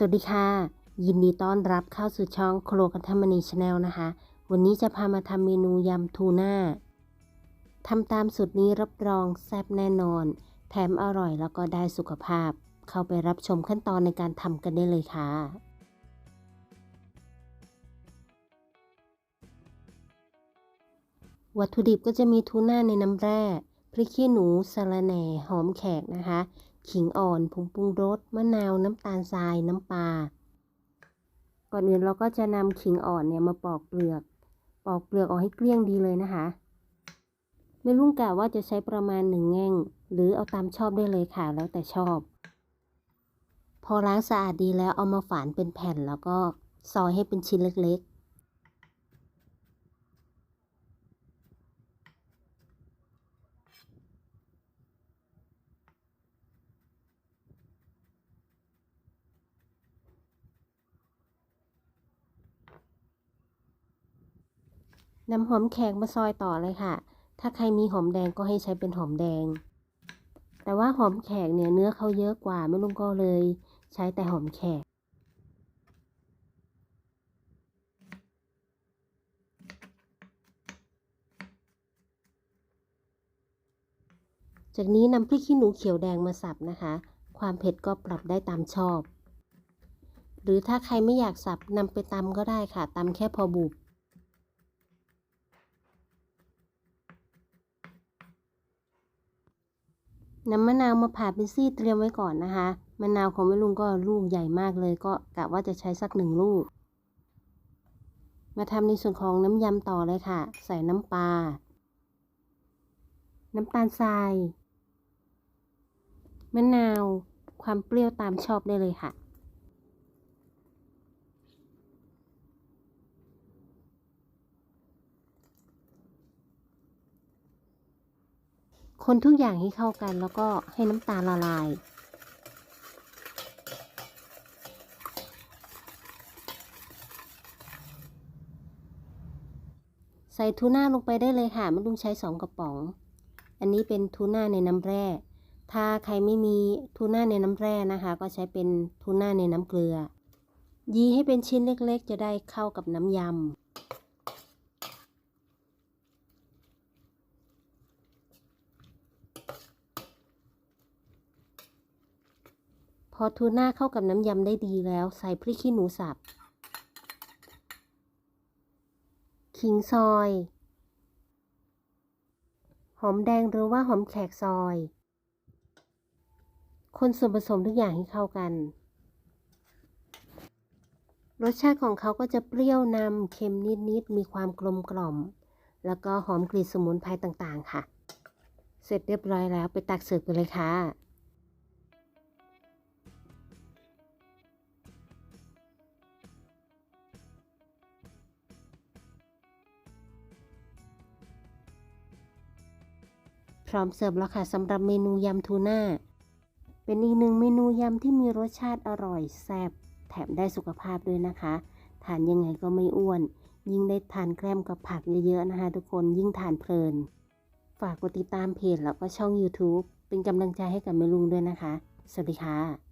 สวัสดีค่ะ ยินดีต้อนรับเข้าสู่ช่องโครกันธรรมนีชาแนลนะคะ วันนี้จะพามาทำเมนูยำทูน่าทำตามสูตรนี้รับรองแซ่บแน่นอน แถมอร่อยแล้วก็ได้สุขภาพ เข้าไปรับชมขั้นตอนในการทำกันได้เลยค่ะวัตถุดิบก็จะมีทูน่าในน้ำแร่ พริกขี้หนูสะระแหน่ หอมแขกนะคะ ขิงอ่อนผงปรุงรสมะนาวน้ำตาลทรายน้ำปลาก่อนอื่นเราก็จะนำขิงอ่อนเนี่ยมาปอกเปลือก ปอกเปลือกออกให้เกลี้ยงดีเลยนะคะไม่ลุงกะว่าจะใช้ประมาณหนึ่งแง่ง หรือเอาตามชอบได้เลยค่ะแล้วแต่ชอบ พอล้างสะอาดดีแล้วเอามาฝานเป็นแผ่นแล้วก็ซอยให้เป็นชิ้นเล็ก นำหอมแขกมาซอยต่อเลยค่ะ ถ้าใครมีหอมแดงก็ให้ใช้เป็นหอมแดง แต่ว่าหอมแขกเนี่ยเนื้อเขาเยอะกว่าไม่ลุงก็เลย ใช้แต่หอมแขก จากนี้นำพริกขี้หนูเขียวแดงมาสับนะคะ ความเผ็ดก็ปรับได้ตามชอบ หรือถ้าใครไม่อยากสับนำไปตำก็ได้ค่ะตำแค่พอบุบ น้ำมะนาวมาผ่าเป็นซี่เตรียมไว้ก่อนนะคะ มะนาวของแม่ลุงก็ลูกใหญ่มากเลย ก็กะว่าจะใช้สักหนึ่งลูก มาทำในส่วนของน้ำยำต่อเลยค่ะ ใส่น้ำปลา น้ำตาลทราย มะนาว ความเปรี้ยวตามชอบได้เลยค่ะ คนทุกอย่างให้เข้ากันแล้วก็ให้น้ำตาลละลาย ใส่ทูน่าลงไปได้เลยค่ะม่ต้องใช้สองกระป๋อง อันนี้เป็นทูน่าในน้ำแร่ ถ้าใครไม่มีทูน่าในน้ำแร่นะคะ ก็ใช้เป็นทูน่าในน้ำเกลือ ยีให้เป็นชิ้นเล็กๆ จะได้เข้ากับน้ำยำ พ อทูน่าเข้ากับน้ำยำได้ดีแล้ว ใส่พริกขี้หนูสับ ขิงซอย หอมแดงหรือว่าหอมแขกซอย คนส่วนผสมทุกอย่างให้เข้ากัน รสชาติของเขาก็จะเปรี้ยวนำเค็มนิดๆ มีความกลมกล่อม แล้วก็หอมกลิ่นสมุนไพรต่างๆ ค่ะ เสร็จเรียบร้อยแล้วไปตักเสิร์ฟกันเลยค่ะ พร้อมเสิร์ฟแล้วค่ะสำหรับเมนูยำทูน่า เป็นอีกหนึ่งเมนูยำที่มีรสชาติอร่อยแซ่บแถมได้สุขภาพด้วยนะคะ ทานยังไงก็ไม่อ้วน ยิ่งได้ทานแกล้มกับผักเยอะๆนะคะ ทุกคนยิ่งทานเพลิน ฝากกดติดตามเพจแล้วก็ช่อง YouTube เป็นกำลังใจให้กับแม่ลุงด้วยนะคะ สวัสดีค่ะ